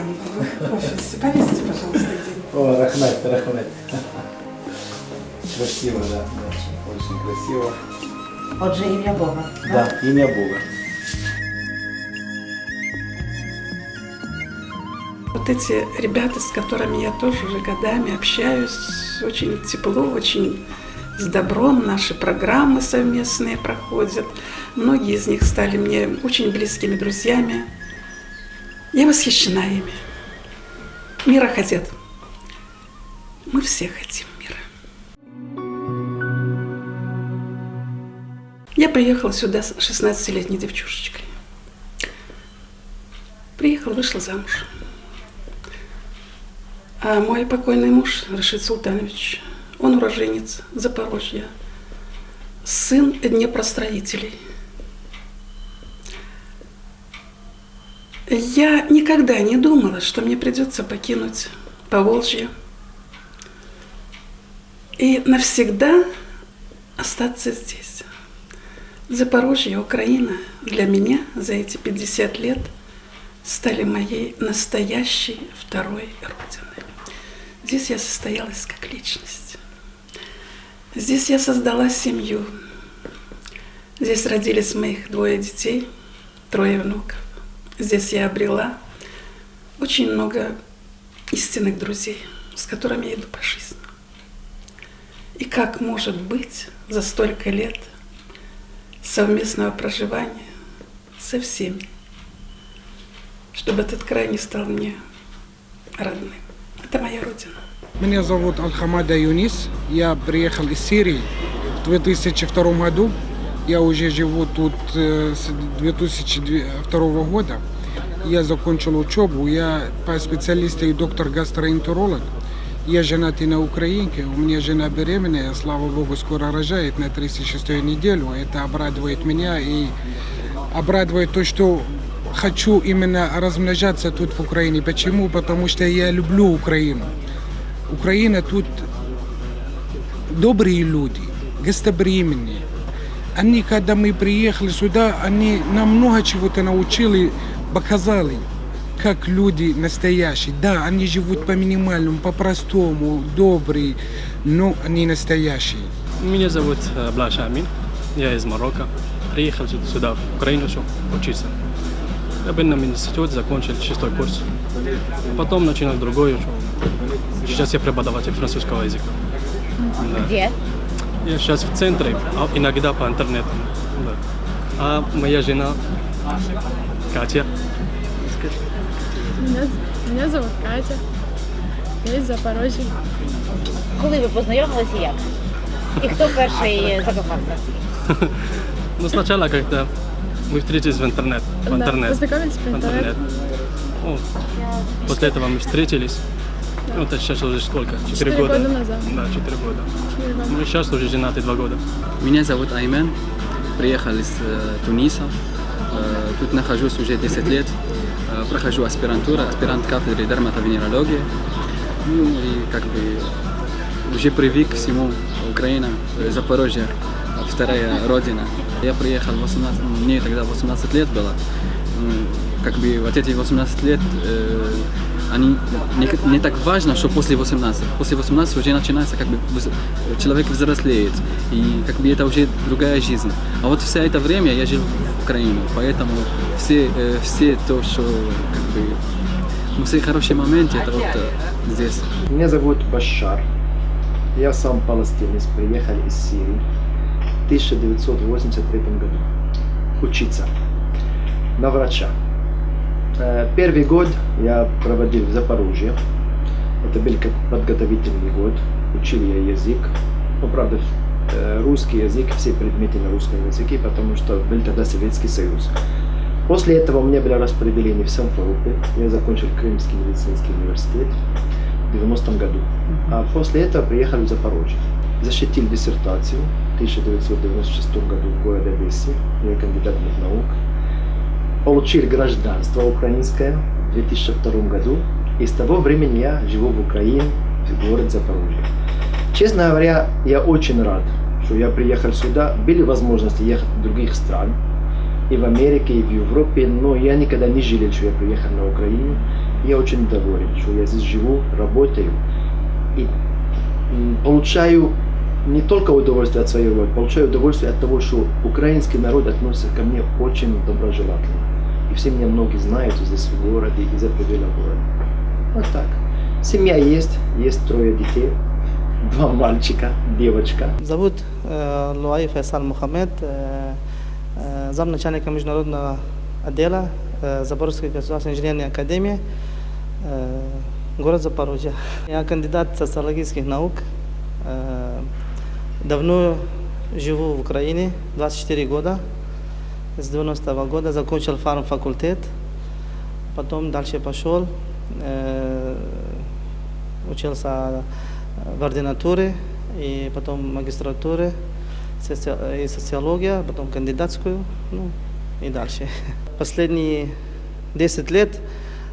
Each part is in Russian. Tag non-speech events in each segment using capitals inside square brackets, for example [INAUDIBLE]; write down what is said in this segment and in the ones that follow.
друзьям в офисе. Повесьте, пожалуйста, где О, Рахмет, Рахмет. Красиво, да, да, очень красиво. Отже, ім'я Бога. Да, имя Бога. Вот эти ребята, с которыми я тоже уже годами общаюсь, очень тепло, очень с добром. Наши программы совместные проходят. Многие из них стали мне очень близкими друзьями. Я восхищена ими. Мира хотят. Мы все хотим мира. Я приехала сюда с 16-летней девчушечкой. Приехала, вышла замуж. А мой покойный муж, Рашид Султанович, он уроженец Запорожья, сын Днепростроителей. Я никогда не думала, что мне придется покинуть Поволжье и навсегда остаться здесь. Запорожье, Украина для меня за эти 50 лет стали моей настоящей второй родиной. Здесь я состоялась как личность. Здесь я создала семью. Здесь родились моих двое детей, трое внуков. Здесь я обрела очень много истинных друзей, с которыми я иду по жизни. И как может быть за столько лет совместного проживания со всеми, чтобы этот край не стал мне родным. Это моя родина. Меня зовут Алхамада Юнис. Я приехал из Сирии в 2002 году. Я уже живу тут э, с 2002 года. Я закончил учебу. Я по специалисте и доктор гастроэнтеролог. Я женат и на украинке. У меня жена беременная, слава богу, скоро рожает на 36 неделю. Это обрадует меня и обрадует то, что хочу именно размножаться тут в Украине. Почему? Потому что я люблю Украину. Украина тут добрые люди, гостеприимные. Они, когда мы приехали сюда, они нам много чего-то научили, показали, как люди настоящие. Да, они живут по минимальному, по-простому, добрые, но они настоящие. Меня зовут э, Блаш Амин, я из Марокко. Приехал сюда- в Украину, чтобы учиться. Я был на институт, закончил шестой курс. Потом начинал другой. Сейчас я преподаватель французского языка. Да. Я сейчас в центре, а иногда по интернету. Да. А моя жена Катя. Меня, меня зовут Катя. Я из Запорожья. Коли ви познайомилися і як? І хто перший закохався? [LAUGHS] Ну, сначала когда мы встретились в интернет. В Да, интернет. познакомились по В интернету. Ну, после этого мы встретились. Ну, это сейчас уже сколько? Четыре Четыре года. года назад. Да, четыре года. Четыре года. Ну, и сейчас уже женаты два года. Меня зовут Аймен, приехал из э, Туниса. Э, тут нахожусь уже 10 лет. Э, прохожу аспирантуру, аспирант кафедры дерматовенерологии. Ну и как бы уже привык к всему. Украина, э, Запорожье, вторая родина. Я приехал 18, мне тогда 18 лет было. М, Как бы вот эти 18 лет, э, они не, не так важно, что после 18. После 18 уже начинается, как бы человек взрослеет, и как бы это уже другая жизнь. А вот все это время я жил в Украине, поэтому все, э, все то, что как бы ну, все хорошие моменты, это вот э, здесь. Меня зовут Башар. Я сам палестинец, приехал из Сирии в 1983 году учиться на врача. Э, Первый год я проводил в Запорожье. Это был как подготовительный год. Учил я язык. Ну, правда, э, русский язык, все предметы на русском языке, потому что был тогда Советский Союз. После этого у меня было распределение в Симферополь. Я закончил Крымский медицинский университет в 90 году. А после этого приехал в Запорожье. Защитил диссертацию в 1996 году в городе Одессе. Я кандидат наук. Получил гражданство украинское в 2002 году. И с того времени я живу в Украине, в городе Запорожье. Честно говоря, я очень рад, что я приехал сюда. Были возможности ехать в других стран. и в Америке, и в Европе, но я никогда не жалел, что я приехал на Украину. Я очень доволен, что я здесь живу, работаю и получаю не только удовольствие от своей работы, получаю удовольствие от того, что украинский народ относится ко мне очень доброжелательно. И все меня многие знают здесь в городе и за пределами города. Вот так. Семья есть, есть трое детей, два мальчика, девочка. Зовут э, Луай Файсал Мухаммед, э, э, замначальника международного отдела э, Запорожской государственной инженерной академии, э, город Запорожье. Я кандидат социологических наук. Э, давно живу в Украине, 24 года. С 90 -го года закончил фармфакультет, потом дальше пошел, э, учился в ординатуре и потом магистратуре и социология, потом кандидатскую, ну и дальше. [LAUGHS] Последние 10 лет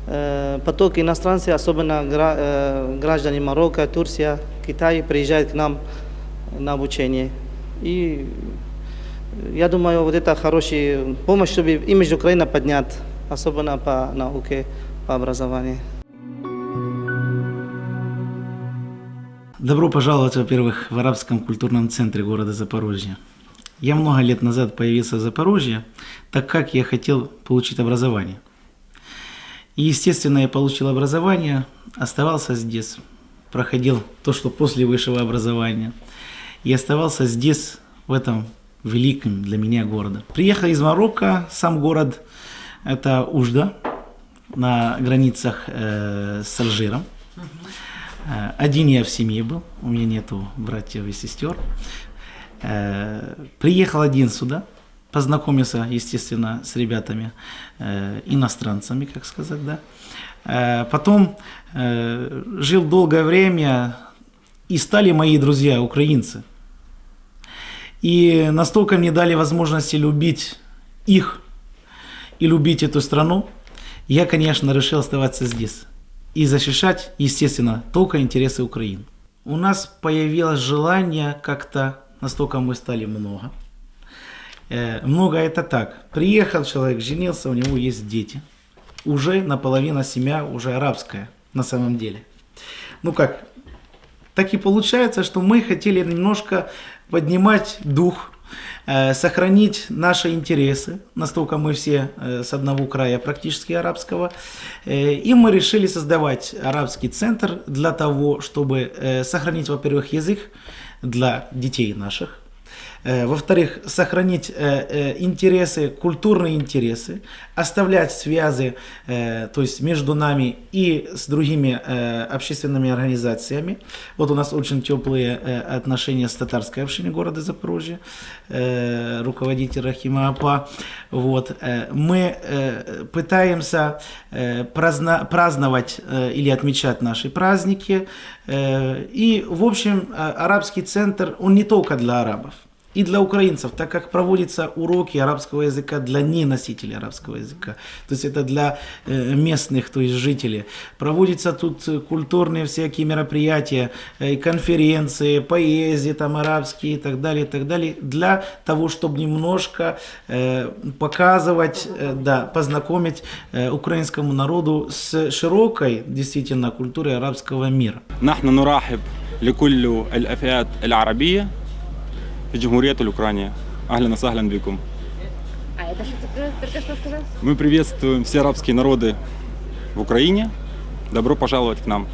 э, поток иностранцев, особенно гра- э, граждане Марокко, Турция, Китай, приезжают к нам на обучение. И я думаю, вот это хорошая помощь, чтобы имидж Украины поднять, особенно по науке, по образованию. Добро пожаловать, во-первых, в арабском культурном центре города Запорожье. Я много лет назад появился в Запорожье, так как я хотел получить образование. И, естественно, я получил образование, оставался здесь, проходил то, что после высшего образования, и оставался здесь, в этом великом для меня городе. Приехал из Марокко, сам город, это Ужда, на границах э, с Алжиром. Э, Один я в семье был, у меня нету братьев и сестер. Э, Приехал один сюда, познакомился, естественно, с ребятами, э, иностранцами, как сказать, да. Э, Потом э, жил долгое время, и стали мои друзья украинцы. И настолько мне дали возможности любить их и любить эту страну, я, конечно, решил оставаться здесь и защищать, естественно, только интересы Украины. У нас появилось желание как-то, настолько мы стали много. Э, много это так. Приехал человек, женился, у него есть дети. Уже наполовину семья уже арабская на самом деле. Ну как, так и получается, что мы хотели немножко поднимать дух, э, сохранить наши интересы, настолько мы все э, с одного края практически арабского, Э, и мы решили создавать арабский центр для того, чтобы сохранить, во-первых, язык для детей наших, Во-вторых, сохранить э, э, интересы, культурные интересы, оставлять связи, э, то есть между нами и с другими э, общественными организациями. Вот у нас очень теплые э, отношения с татарской общиной города Запорожье, э, руководитель Рахима Апа. Вот. э, Мы э, пытаемся э, праздно- праздновать э, или отмечать наши праздники. Э, И, в общем, арабский центр, он не только для арабов и для украинцев, так как проводятся уроки арабского языка для неносителей арабского языка. То есть это для э, местных, то есть жителей. Проводятся тут э, культурные всякие мероприятия, э, конференции, поэзии там арабские и так далее, и так далее, для того, чтобы немножко э, показывать, э, да, познакомить э, украинскому народу с широкой, действительно, культурой арабского мира. نحن نرحب لكل الافئات العربيه في جمهوريه الاوكرانيا اهلا وسهلا بكم А это что ты только что сказал? мы приветствуем все арабские народы в украине добро пожаловать к нам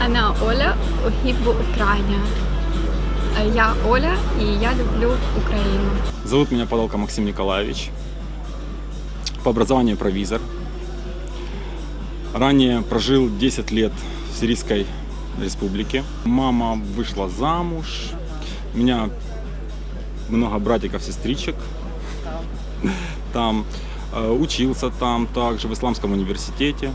أنا أولا أحب أوكرانيا. Я Оля, и я люблю Украину. зовут меня Подолка Максим Николаевич по образованию провизор ранее прожил 10 лет в Сирийской республике мама вышла замуж у меня много братиков сестричек. Там э, учился там также в исламском университете.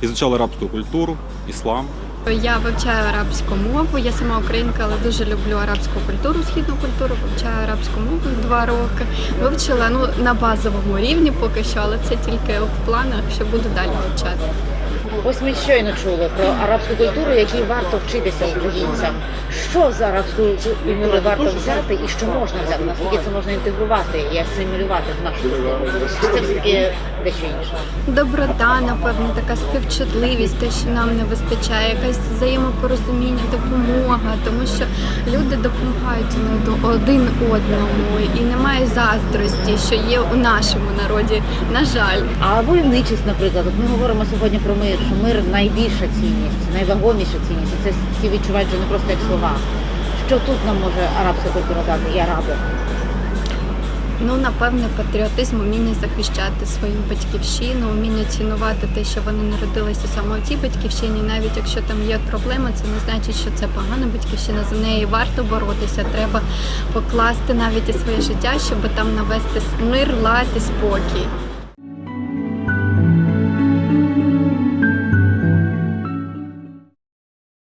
Изучал арабскую культуру ислам Я вивчаю арабську мову. Я сама українка, але дуже люблю арабську культуру, східну культуру. Вивчаю арабську мову два роки. Вивчила ну на базовому рівні поки що, але це тільки в планах, що буду далі вивчати. Ось ми щойно чули про арабську культуру, якій варто вчитися українцям. Що з арабської культури варто взяти і що можна взяти? Наскільки це можна інтегрувати і асимілювати в нашу культуру? Чи це все-таки дещо інше? Доброта, напевно, така співчутливість, те, що нам не вистачає, якесь взаємопорозуміння, допомога, тому що люди допомагають один одному і немає заздрості, що є у нашому народі. На жаль. А войовничість, наприклад, ми говоримо сьогодні про мир, що мир найбільша цінність, найвагоміша цінність. Це всі відчувають вже не просто як слова. Що тут нам може арабська культура дати і араби? Ну, напевне, патріотизм, уміння захищати свою батьківщину, уміння цінувати те, що вони народилися саме в цій батьківщині. Навіть якщо там є проблема, це не значить, що це погана батьківщина. За неї варто боротися. Треба покласти навіть і своє життя, щоб там навести мир, лад і спокій.